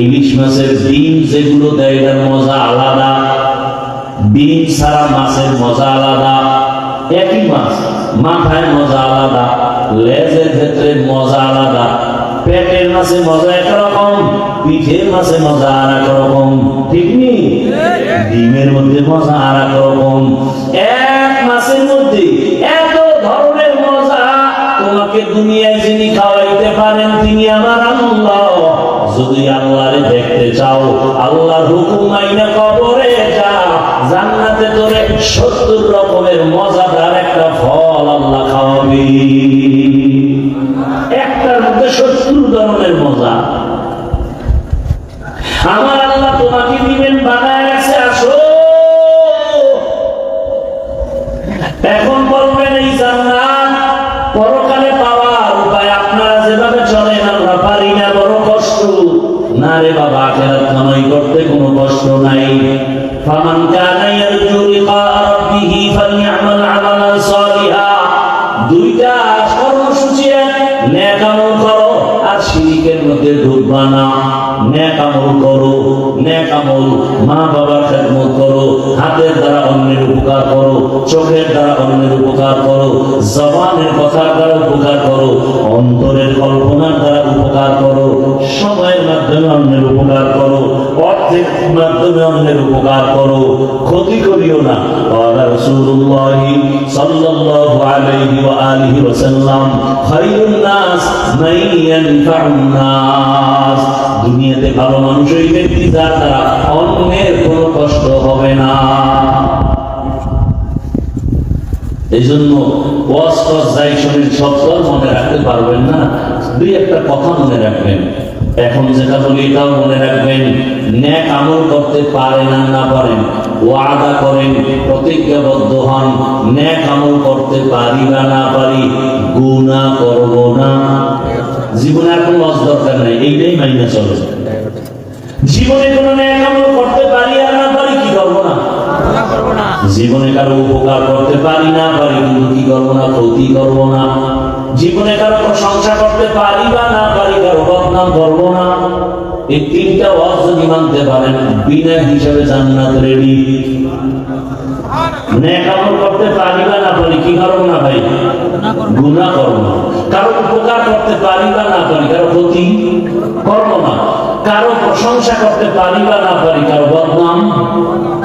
ইলিশ মাছের ডিম যেগুলো দেয় এটার মজা আলাদা। ডিম ছাড়া মাছের মজা আলাদা। একই মাছ, মাথায় মজা আলাদা, লেজের ক্ষেত্রে মজা আলাদা। পেটের মাছে মজা একরকম, পিঠের মাছে মজা আর এক রকম ঠিক নি? ডিমের মধ্যে মজা আর এক রকম এক মাসের মধ্যে এত ধরনের মজা তোমাকে দুনিয়ায় যিনি খাওয়াইতে পারেন তিনি আমার আল্লাহ। যদি আল্লাহরে দেখতে চাও, আল্লাহর হুকুম আইনা কবরে যা, জান্নাতে তোরে সত্তর রকমের মজাদার একটা ফল আল্লাহ খাওয়াবি। একটার মধ্যে সত্তর ধরনের মজা। আমার আল্লাহ তোমাকে দিবেন বানায় না বাবা আখেরাত কামাই করতে কোনো কষ্ট নাই। ফামান কানা চোখের দ্বারা অন্যের উপকার করো, জবানের কথার দ্বারা উপকার করো, অন্তরের কল্পনার দ্বারা উপকার করো, সময়ের মাধ্যমে অন্যের উপকার করো, অর্থের মাধ্যমে অন্যের উপকার করো, ক্ষতি করিও না। রাসূলুল্লাহ সাল্লাল্লাহু আলাইহি ওয়া আলিহি ওয়া সাল্লাম নাস মান ইয়ানফাউন দুনিয়াতে ভালো মানুষই ব্যক্তি, যার দ্বারা অন্যের কোনো কষ্ট হবে না। এই জন্য যাই মনে রাখতে পারবেন না। দুই একটা কথা মনে রাখবেন। এখন যেটা বলি এটাও মনে রাখবেন, ন্যাক আমল করতে পারেন না পারেন করেন, প্রতিজ্ঞাবদ্ধ হন, ন্যাক আমল করতে পারি বা না পারি গুণা করব না। জীবনে আর কোনো লস দরকার নাই, এইটাই মাইনে চলে। জীবনে কোনো ন্যাক আমল করতে পারি আর না পারি কি করব না? জীবনে কারও উপকার করতে পারি না পারি কিন্তু কি করব না ক্ষতি করব না। জীবনে কারও প্রশংসা করতে পারি বা না পারি কারও বদনাম করব না। এই তিনটা ওয়াজ যদি মানতে পারেন বিনা হিসাবে জান্নাত রেডি নেক করতে পারি বা না পারি কি করব না ভাই? গুনাহ করব না। কারও উপকার করতে পারি বা না পারি কারও ক্ষতি করব না। কারও প্রশংসা করতে পারি বা না পারি কারও বদনাম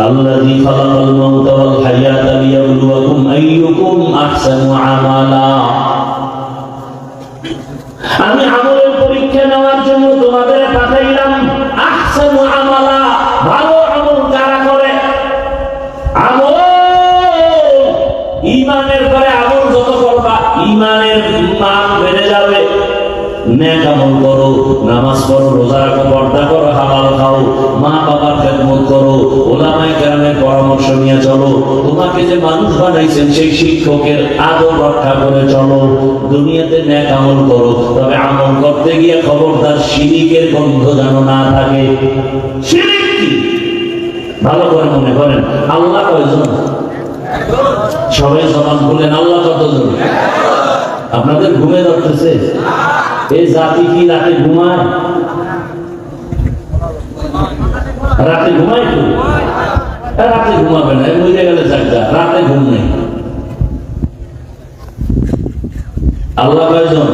الذي خلق الموت والحياة ليبلوكم أيكم أحسن عملا আমি আমলের পরীক্ষা নেওয়ার জন্য তোমাদের পাঠাইলাম আহসান আমালা ভালো আমল কারা করে আমল ইমানের পরে আমল যত করবা ইমানের মান বেড়ে যাবে আমল পরামর্শ নিয়ে চলো, তোমাকে যে মানুষ বানাইছেন সেই শিক্ষকের আদর রক্ষা করে চলো, দুনিয়াতে নেক আমল করো, তবে আমল করতে গিয়ে খবরদার শিরিকের গন্ধ যেন না থাকে। ভালো করে মনে করেন, আল্লাহ কয়জন? সবাই সমান বলেন আল্লাহ কতজন? আপনাদের ঘুমে ধরতেছে। এই জাতি কি রাতে ঘুমায়? রাতে ঘুমায় তো রাতে ঘুমাবে না বুঝে গেলে চাকরা রাতে ঘুম নেই। আল্লাহ কয়জন?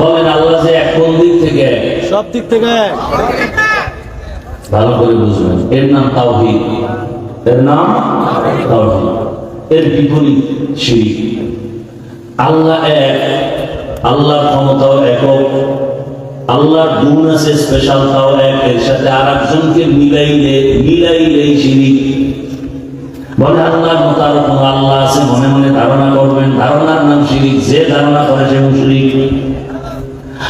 বলেন আল্লাহ যে এক কোন দিক থেকে সব দিক থেকে ভালো করে বুঝবেন এর নাম তাওহীদ। এর নাম তাওহীদ। এর বিপরীত শিরিক। আল্লাহ এক আল্লাহর ক্ষমতাও একক। আল্লাহর গুণ আছে স্পেশাল তাও এক। এর সাথে আর একজনকে মিলাইলে, মিলাইলেই শিরিক বলে আল্লাহর মতো আরও কোনো আল্লাহ আছে, মনে মনে ধারণা করবেন। ধারণার নাম শিরিক। যে ধারণা করে সে মুশরিক।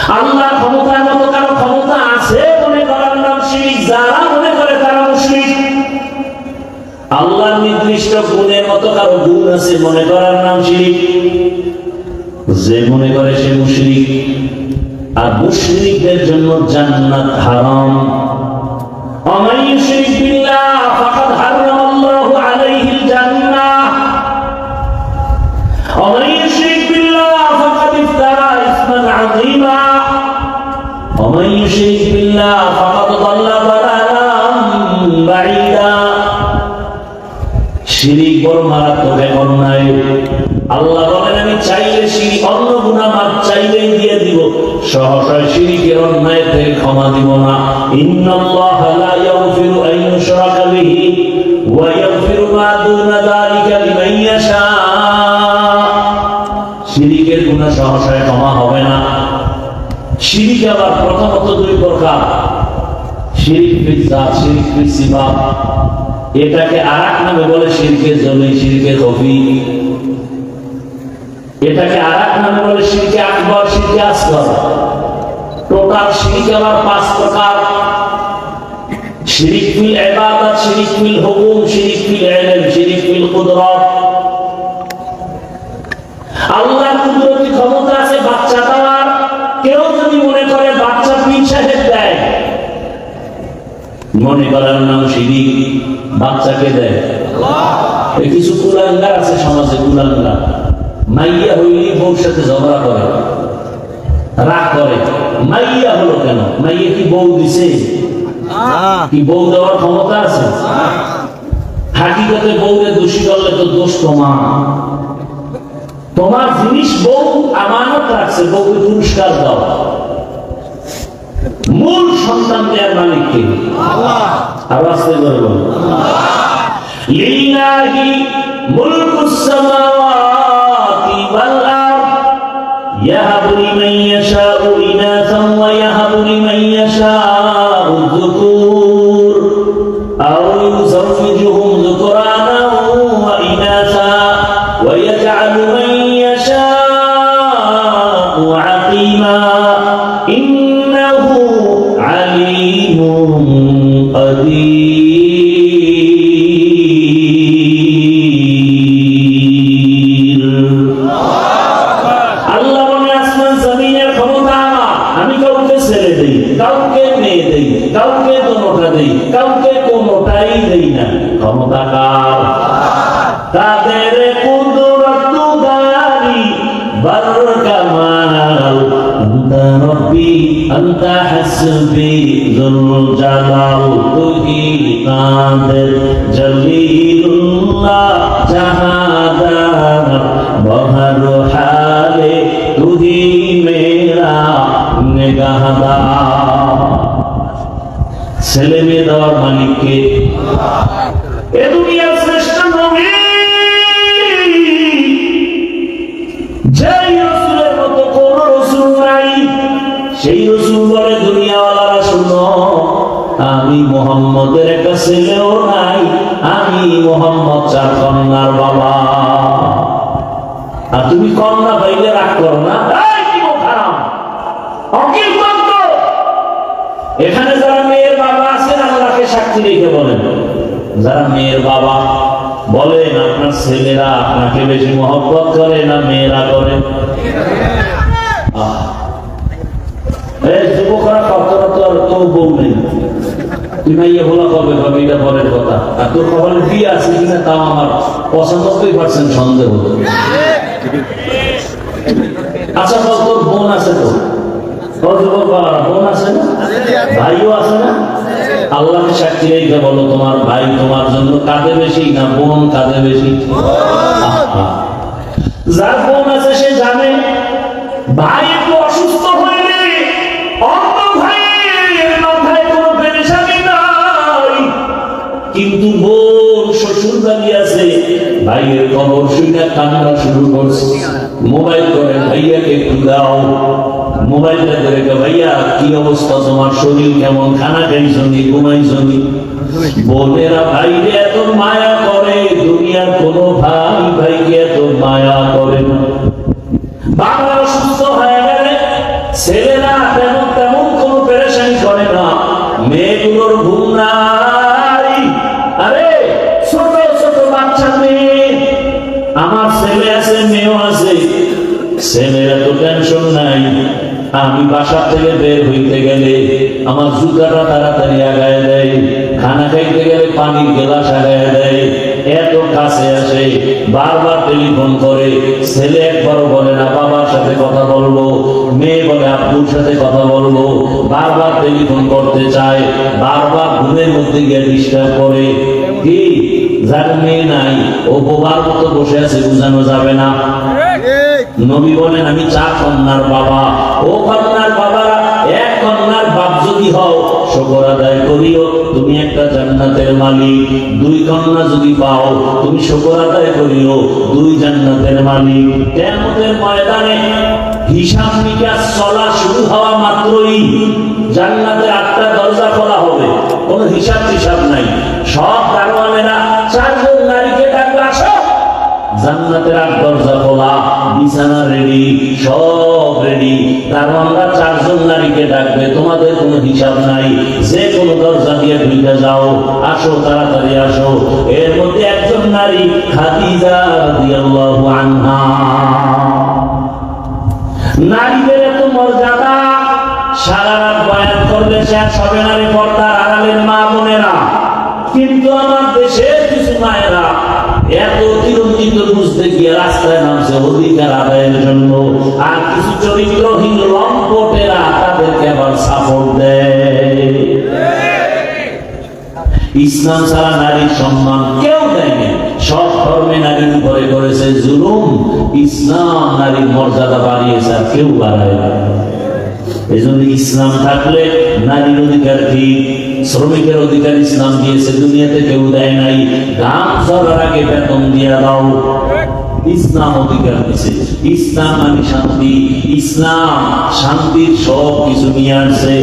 আল্লাহ ক্ষমতার মতো কারও ক্ষমতা আছে মনে করার নাম শিরিক। যারা মনে করে তারা মুশরিক। আল্লাহর নির্দিষ্ট গুণের মতো কারও গুণ আছে মনে করার নাম শিরিক। যে মনে করে সে মুশরিক, আর মুশরিকদের জন্য জান্নাত হারাম। অমাই মুশরিক বিল্লাহ, ফাকাদ হারাম। দিব সহসায় শিরিকের অন্যায় থেকে ক্ষমা দিব না। ইন্নাল্লাহ লা ইয়াগফিরু আন বিহি ওয়া ইয়াগফিরু মা দুনা যালিকা লিমান ইয়াশা। শিরিকের গুনাহ সহসায় ক্ষমা হবে না। শিরিক আবার প্রথমত দুই প্রকার। শিরিক ফিল জাত, শিরিক ফিল সিফাত। এটাকে আর নামে বলে শিরকে জমি শিরকে কফি এটাকে আর এক নামে বলে আকবর শিরকে আসগর। টোটাল শিরিক আবার পাঁচ প্রকার। ক্ষমতা আছে কেউ যদি মনে করে বাচ্চা দেয়, মনে করার নাম শিরিক বাচ্চাকে দেয়। কিছু কুলাঙ্গার আছে সমাজে, কুলাঙ্গার। মাইয়া হইলে বউর সাথে ঝগড়া করে রাগ করে। মাইয়া হলো কেন? মাইয়া কি বউ দিছে? কি বউ দেওয়ার ক্ষমতা আছে? হাকিকতে বউরে দোষী করলে তো দোষ তোমার। তোমার জিনিস বউ আমানত রাখছে বউকে পুরস্কার দাও। মূল সন্তান দেওয়ার মালিককে আরও আসতে পারব লিল্লাহি মুলকুস সামাওয়াতি। আলিমুন ছেলে মেয়ে দেওয়ার মালিককে সেই রসুল বলে, দুনিয়াওয়ালারা শুনো, আমি মোহাম্মদের একটা ছেলেও নাই, আমি মোহাম্মদ চার কন্যার বাবা। আর তুমি কন্যা পাইলে রাগ করো না। অকিল তন্ত্র এখানে যারা মেয়ের বাবা আছেন, আল্লাহকে সাক্ষী রেখে বলেন। যারা মেয়ের বাবা বলেন, আপনার ছেলেরা আপনাকে বেশি মহব্বত করে না মেয়েরা করে? যুবকরা কতটা তো সন্দেহ। আচ্ছা তোর বোন আছে তো? আল্লাহকে সাক্ষী রেখে বলো, তোমার ভাই তোমার জন্য কাঁদে বেশি না বোন কাঁদে বেশি? যার বোন আছে, সে জানে, ভাই কিন্তু বোন শ্বশুর বাড়ি আছে, ভাইয়ের খবর শুনে কান্না শুরু করছে। মোবাইল করে ভাইয়াকে একটু দাও। মোবাইলটা করে ভাইয়া, কি অবস্থা তোমার? শরীর কেমন? খানা খাইছনি ঘুমাইছনি বোনেরা ভাইরে, এত মায়া করে। দুনিয়ার কোনো ভাই ভাইকে এত মায়া করে না। বাসা থেকে বের হইতে গেলে আমার জুতাটা তাড়াতাড়ি আগায় দেয়, খানা খাইতে গেলে পানির গেলাস আগায় দেয়। এত কাছে আসে, বারবার টেলিফোন করে, ছেলে একবারও বলে না, বাবার সাথে কথা বলব, মেয়ে বলে আব্বুর সাথে কথা বলব। বারবার টেলিফোন করতে চায়, বারবার ঘুমের মধ্যে গিয়ে ডিস্টার্ব করে। কি? যার মেয়ে নাই ও বোবার মতো বসে আছে, বোঝানো যাবে না। নবী বলেন, আমি চার কন্যার বাবা। ও কন্যার বাবারা, এক কন্যার বাপ যদি হও শকর আদায় করিও। তুমি একটা জান্নাতের মালিক। দুই কন্যা যদি পাও, তুমি শকর আদায় করিও। দুই জান্নাতের মালিক। কেমতের ময়দানে হিসাব নিকাশ, চলা শুরু হওয়া মাত্রই জান্নাতের আটটা দরজা খোলা হবে। কোনো হিসাব টিসাব নাই। সব দারোয়ানেরা, চারজন নারীকে ডাকবে, আসো! জান্নাতের আট দরজা খোলা। বিছানা রেডি সব রেডি তার আমরা চারজন নারীকে ডাকবে, তোমাদের কোনো হিসাব নাই। যে কোনো দরজা দিয়ে ঢুকে যাও। আসো, তাড়াতাড়ি আসো। এর মধ্যে একজন নারী, খাদিজা রাদিয়াল্লাহু আনহা। নারীদের এত মর্যাদা, সারা রাত বয়ান করলে শেষ হবে না রে পর্দার আড়ালের মা বোনেরা। কিন্তু আমার দেশের কিছু মায়েরা এত গিয়ে রাস্তায় নামছে, অধিকার আদায়ের জন্য। আর কিছু চরিত্রহীন লম্পটেরা তাদেরকে আবার সাপোর্ট দেয়। ইসলাম ছাড়া নারীর সম্মান কেউ দেয়নি। সব ধর্মে নারীর উপরে করেছে জুলুম। ইসলাম নারীর মর্যাদা বাড়িয়েছে আর কেউ বাড়ায় এই জন্য ইসলাম থাকলে নারীর অধিকার ঠিক শ্রমিকের অধিকার ইসলাম দিয়েছে, দুনিয়াতে কেউ দেয় নাই। গান চলার আগে বেতন দিয়ে দাও। ইসলাম অধিকার দিছে ইসলাম মানে শান্তি। ইসলাম, শান্তির সব কিছু নিয়ে আসছে।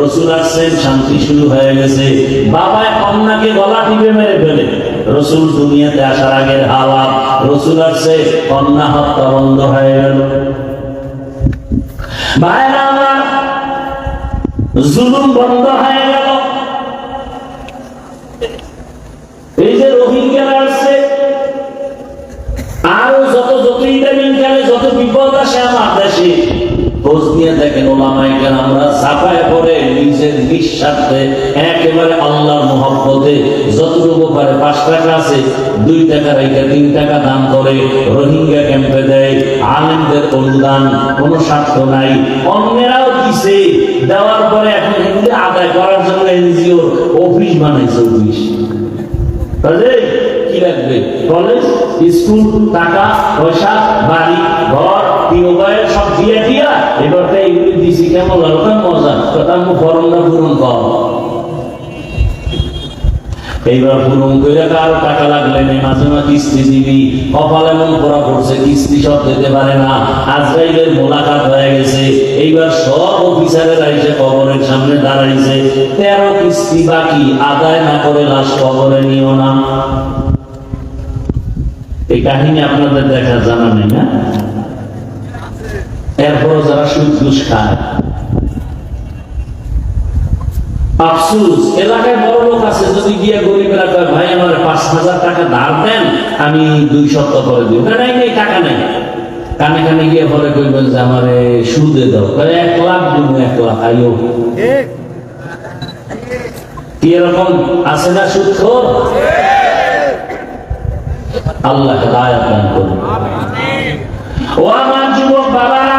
রসুল আসছেন, শান্তি শুরু হয়ে গেছে। বাবা কন্যাকে গলা টিপে মেরে ফেলে। রসুল দুনিয়াতে আসার আগের হালাত রসুল আসছে কন্যা হত্যা বন্ধ হয়ে গেল। ভাইরা আমার, জুলুম বন্ধ হয়ে গেল। এই যে রোহিঙ্গারা ওলামাই আমরা চাপায় পড়ে নিজের নিঃস্বার্থে একেবারে আল্লাহর মহব্বতে যতটুকু পারে পাঁচ টাকা আছে, দুই টাকা রেখে তিন টাকা দান করে রোহিঙ্গা ক্যাম্পে দেয়, আলেমদের অনুদান, কোনো স্বার্থ নাই। অন্যেরাও দিছে, দেওয়ার পরে এখন এগুলি আদায় করার জন্য এনজিও অফিস বানাইছে অফিস। তাহলে কি লাগবে? কলেজ, স্কুল, টাকা, পয়সা, বাড়ি, ঘর এইবার পূরণ করে কারও টাকা লাগলে নেই মাঝে মাঝে কিস্তি দিবি। কপাল এমন করা পড়ছে, কিস্তি সব দিতে পারে না। আজরাইলের মোলাকাত হয়ে গেছে। এইবার সব অফিসারের এসে কবরের সামনে দাঁড়াইছে। তেরো কিস্তি বাকি, আদায় না করে লাশ কবরে নিও না। এই কাহিনী আপনাদের দেখা জানা নেই, না? এরপরও যারা সুদ ঘুষ খায়। আফসুস, এলাকায় বড় লোক আছে, যদি গিয়ে ভাই, আমার পাঁচ হাজার টাকা ধার দেন, আমি দুই সপ্তাহ দিব। না নাই টাকা নেই। কানে কানে গিয়ে আমার সুদে দাও। এক লাখ দিব, এক লাখ কি এরকম আছে না সুদ আল্লাহ দায়াত দান করুন। ও আমার যুবক বাবারা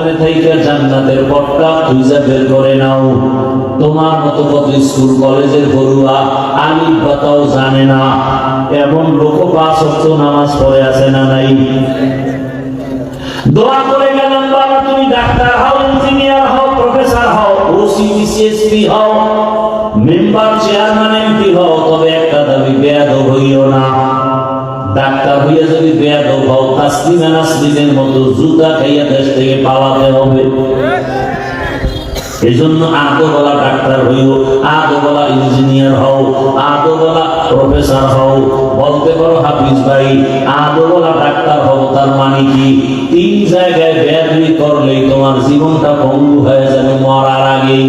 ওখানে থেকে জান্নাতের পটকা খুঁজে বের করে নাও। তোমার মতো কত স্কুল, কলেজের পড়ুয়া আলিফ বাতাও জানে না। এমন লোক পাঁচ অক্ট নামাজ পড়ে আছে না নাই? দোয়া করে গেলাম, বাবা, তুমি ডাক্তার হও, ইঞ্জিনিয়ার হও, প্রফেসর হও ওসি বিসিএসপি হও, মেম্বার চেয়ারম্যান এমপি হও, তবে একটা দাবি, বেয়াদব হইও না। ডাক্তার হইয়া যদি বেয়াদব হও, তাসলিমা নাসরিনের মতো জুতা খাইয়া দেশ থেকে পালাতে হবে। এই জন্য আদোবলা ডাক্তার হইও আদোবলা ইঞ্জিনিয়ার হও আদোবলা প্রফেসর হও। বলতে পারো হাফিজ ভাই আদোবলা ডাক্তার হও, তার মানে কি? তিন জায়গায় বেয়াদবি করলেই তোমার জীবনটা ভঙ্গু হয়ে যাবে মরার আগেই।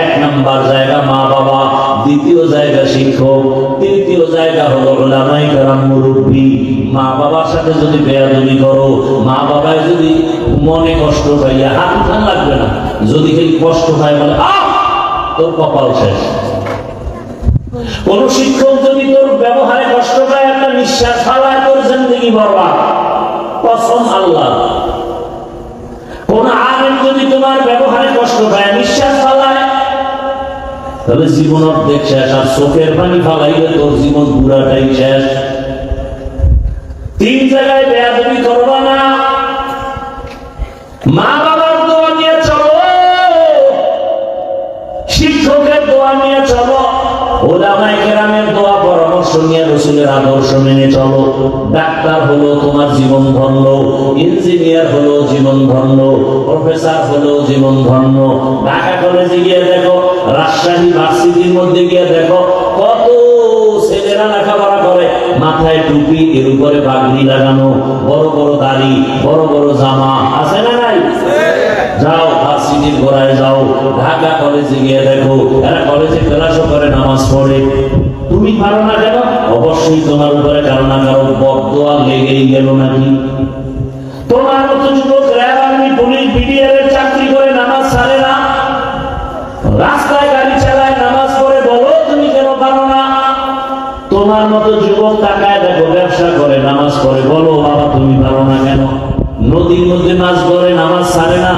এক নাম্বার জায়গা মা বাবা দ্বিতীয় জায়গা শিক্ষক, তৃতীয় জায়গা হলো ওলামাই কারাম মুরব্বী। মা বাবার সাথে যদি বেয়াদবি করো, মা বাবায় যদি মনে কষ্ট পাইয়া হাত উঠান লাগবে না, যদি কষ্ট পায় বলে, আহ, তোর কপাল শেষ। কোন শিক্ষক যদি তোর ব্যবহারে কষ্ট পায়, একটা নিঃশ্বাস ফালায় তোর জিন্দগি বরবাদ। কসম আল্লাহ। কোন আলেম যদি তোমার ব্যবহারে কষ্ট পায়, নিঃশ্বাস তাহলে জীবন অর্ধেক শেষ, আর চোখের পানি ফালাইলে তোর জীবন পুরাটাই শেষ। তিন জায়গায় বেয়াদবি করবা না। মা বাবার রসুলের আদর্শ মেনে চলো। ডাক্তার হলো তোমার জীবন ধন্য, ইঞ্জিনিয়ার হলো জীবন ধন্য, প্রফেসর হলো জীবন ধন্য। ঢাকা কলেজে গিয়ে দেখো, রাজশাহী ভার্সিটির মধ্যে গিয়ে দেখো, কত ছেলেরা লেখাপড়া করে। মাথায় টুপি, এর উপরে পাগড়ি লাগানো, বড় বড় দাড়ি, বড় বড় জামা, আছে না নাই? যাও, ভার্সিটির গোড়ায় যাও। ঢাকা কলেজে গিয়ে দেখো, এরা কলেজে ক্লাসও করে, নামাজ পড়ে। তুমি পারো না কেন? অবশ্যই তোমার উপরে কারও না কারও বদোয়া লেগেই গেল নাকি? তোমার মতো যুবক র্যাব আর্মি, পুলিশ, বিডিআর এর চাকরি করে নামাজ ছাড়ে না। রাস্তায় গাড়ি চালায়, নামাজ পড়ে, বলো তুমি কেন পারো না? তোমার মতো যুবক টাকায় দেখো, ব্যবসা করে, নামাজ পড়ে, বলো, বাবা, তুমি পারো না কেন? নদীর মধ্যে মাছ ধরে, নামাজ সারে না।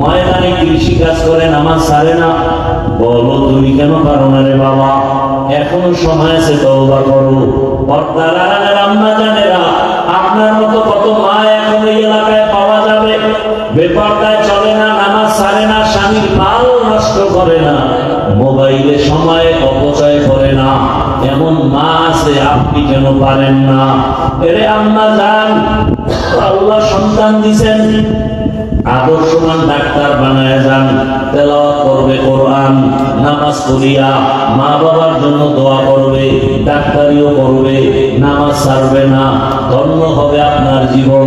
ময়দানে কৃষি কাজ করে, নামাজ সারে না। বলো, তুমি কেন পারো না রে বাবা? এখনও সময় আছে, তওবা করো। পর্দার আড়ালের আম্মা জানেরা আপনার মতো কত মা এখন এই এলাকায় পাওয়া যাবে? বেপর্দায় চলে না, নামাজ ছাড়ে না, স্বামীর মাল নষ্ট করে না, মোবাইলে সময় অপচয় করে না। এমন মা আছে, আপনি কেন পারেন না। এরে আম্মা যান আল্লাহ সন্তান দিছেন। আদর্শমান ডাক্তার বানায় যান, তেলাওয়াত করবে কোরআন, নামাজ পড়িয়া মা বাবার জন্য দোয়া করবে, ডাক্তারিও করবে, নামাজ ছাড়বে না। ধন্য হবে আপনার জীবন,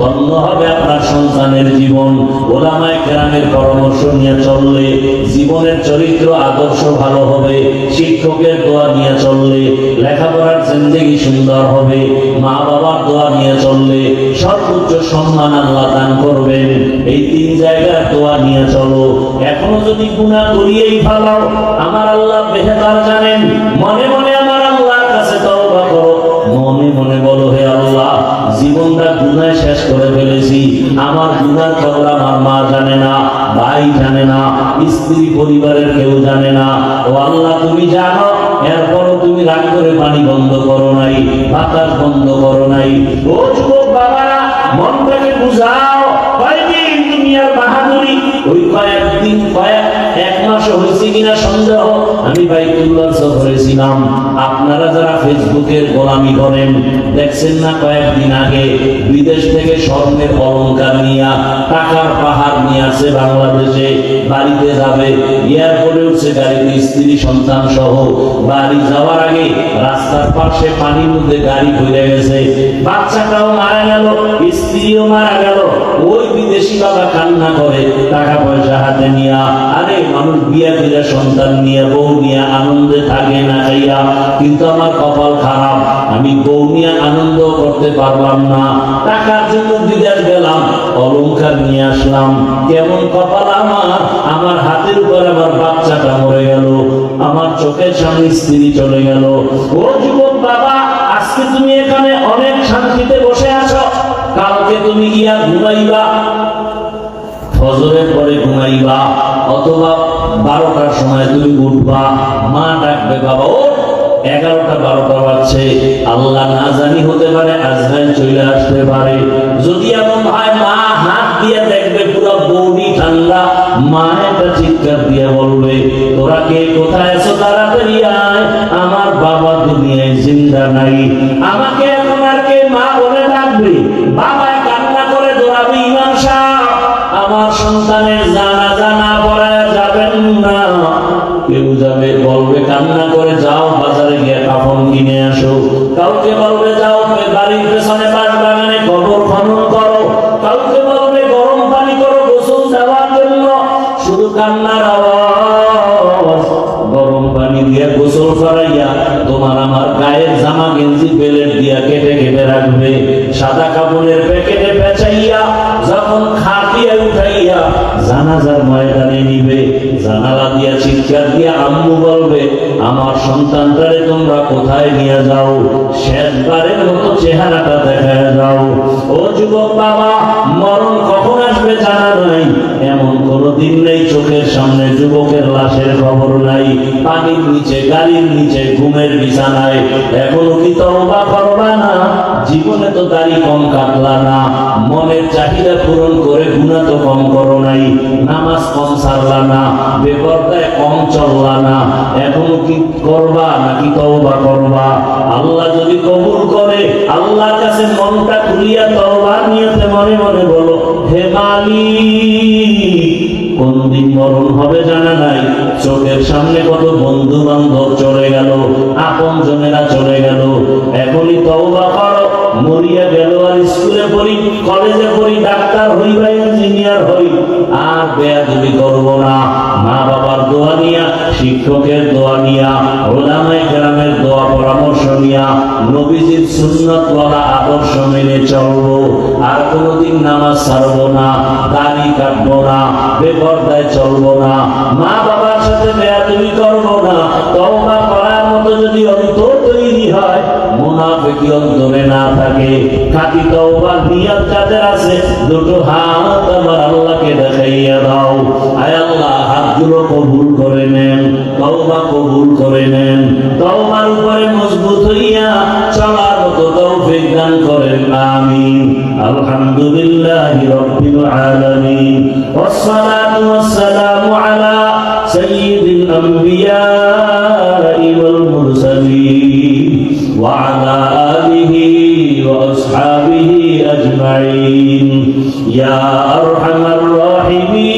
ধন্য হবে আপনার সন্তানের জীবন। ওলামায় কেরামের পরামর্শ নিয়ে চললে, জীবনের চরিত্র আদর্শ ভালো হবে, শিক্ষকের দোয়া নিয়ে চললে, লেখাপড়ার জিন্দগি সুন্দর হবে, মা বাবার দোয়া নিয়ে চললে সর্বোচ্চ সম্মান আল্লাহ দান করবেন। এই তিন জায়গার দোয়া নিয়ে চলো। এখনও যদি গুণা করিয়েই ফালাও, আমার আল্লাহ বেহেদার জানেন, মনে মনে আমার আল্লাহর কাছে তওবা করো। মনে মনে বলো, হে আল্লাহ, জীবনটা গুনায় শেষ করে ফেলেছি। আমার গুনার খবর আমার মা জানে না, ভাই জানে না, স্ত্রী, পরিবারের কেউ জানে না। ও আল্লাহ, তুমি জানো, এরপরও তুমি রাগ করে পানি বন্ধ করো নাই, বাতাস বন্ধ করো নাই। ও যুবক বাবারা মনটাকে বুঝাও। কয়দিন দুনিয়ার বাহাদুরি? ওই কয়েকদিন কয়েক, এক মাস হয়েছে কিনা সন্দেহ? আমি বাইতুল্লাহ সফরে ছিলাম আপনারা যারা ফেসবুকের গোলামি করেন, দেখছেন না কয়েকদিন আগে বিদেশ থেকে স্বর্ণের অলংকার নিয়া, টাকার পাহাড় নিয়ে আসে বাংলাদেশে, বাড়িতে যাবে, এয়ারপোর্টে উঠছে গাড়িতে স্ত্রী, সন্তান সহ। বাড়ি যাওয়ার আগে রাস্তার পাশে পানির মধ্যে গাড়ি ঘুরে গেছে। বাচ্চাটাও মারা গেল, স্ত্রীও মারা গেল। ওই বিদেশি বাবা কান্না করে, টাকা মানুষ বিয়া দিলে সন্তান নিয়ে, বউ নিয়ে আনন্দে থাকে না খাইয়া কিন্তু আমার কপাল খারাপ। আমি বউ নিয়ে আনন্দ করতে পারলাম না। টাকার জন্য বিদেশ গেলাম, অলংকার নিয়ে আসলাম। কেমন কপাল আমার? আমার হাতের উপর আমার বাচ্চাটা মরে গেল। আমার চোখের সামনে স্ত্রী চলে গেল। ও যুবক বাবা আজকে আজকে তুমি এখানে অনেক শান্তিতে বসে আছো। কালকে তুমি গিয়া ঘুমাইবা। ফজরের পরে ঘুমাইবা, অথবা বারোটার সময় তুমি উঠবা, মা ডাকবে, বাবা ও এগারোটা বারোটা বাজছে। আল্লাহ না জানি হতে পারে, আজরাইল চলে আসতে পারে। যদি এমন কাপড়ের প্যাকেটে পেঁচাইয়া যখন খাটিয়ে উঠাইয়া জানাজার ময়দানে নিবে। জানালা দিয়া চিৎকার দিয়া আম্মু বলবে, আমার সন্তানটারে তোমরা কোথায় নিয়ে যাও? শেষবারের মতো চেহারাটা দেখা যাও। ও যুবক বাবা, মরণ কখন আসবে জানা নাই? এমন কোনো দিন নেই, চোখের সামনে যুবকের লাশের খবর নাই, পানির নিচে, গাড়ির নিচে, ঘুমের বিছানায়। এখনও কি তওবা করবা না? জীবনে তো দাড়ি কম কাটলা না। মনের চাহিদা পূরণ করে গুণা তো কম করো নাই। নামাজ কম সারলা না, বেপরদায় কম চললা না। এখনও কি করবা নাকি তওবা করবা? আল্লাহ যদি কবুল করে, আল্লাহর কাছে মনটা খুলিয়া তওবা নিয়েতে মনে মনে বলো, হে মালিক মরণ হবে জানা নাই। চোখের সামনে কত বন্ধু বান্ধব চলে গেল, আপন জনেরা চলে গেল। এখনই তওবা করো, মরিয়া গেল আর স্কুলে পড়ি, কলেজে পড়ি, ডাক্তার হই বা ইঞ্জিনিয়ার হই। আর বেয়াদবি করব না। মা বাবার দোয়া নিয়া, শিক্ষকের দোয়া নিয়া ওলামাই গ্রামের দোয়া, পরামর্শ নিয়া, নবীজির সুন্নত ওয়ালা আদর্শ মেনে চলবো। আর কোনোদিন নামাজ ছাড়বো না, দাড়ি কাটবো না, বেপর্দায় চলবো না। মা বাবার সাথে বেয়াদবি করব না, তওবা করার মতো যদি অন্তর তৈরি হয় মুনাফিকি অন্তরে না থাকে খাঁটি তওবার নিয়ত যাদের আছে দুটো হাত আমার আল্লাহকে দেখাইয়া দাও আয় আল্লাহ হাতগুলো কবুল করে নেন তওবা কবুল করে নেন তওবার উপরে মজবুত হইয়া চলার মতো তৌফিক দান করেন আমিন আলহামদুলিল্লাহি রাব্বিল আলামিন والصلاة والسلام على سيد الأنبياء وعلى آله وأصحابه أجمعين. يا أرحم الراحمين.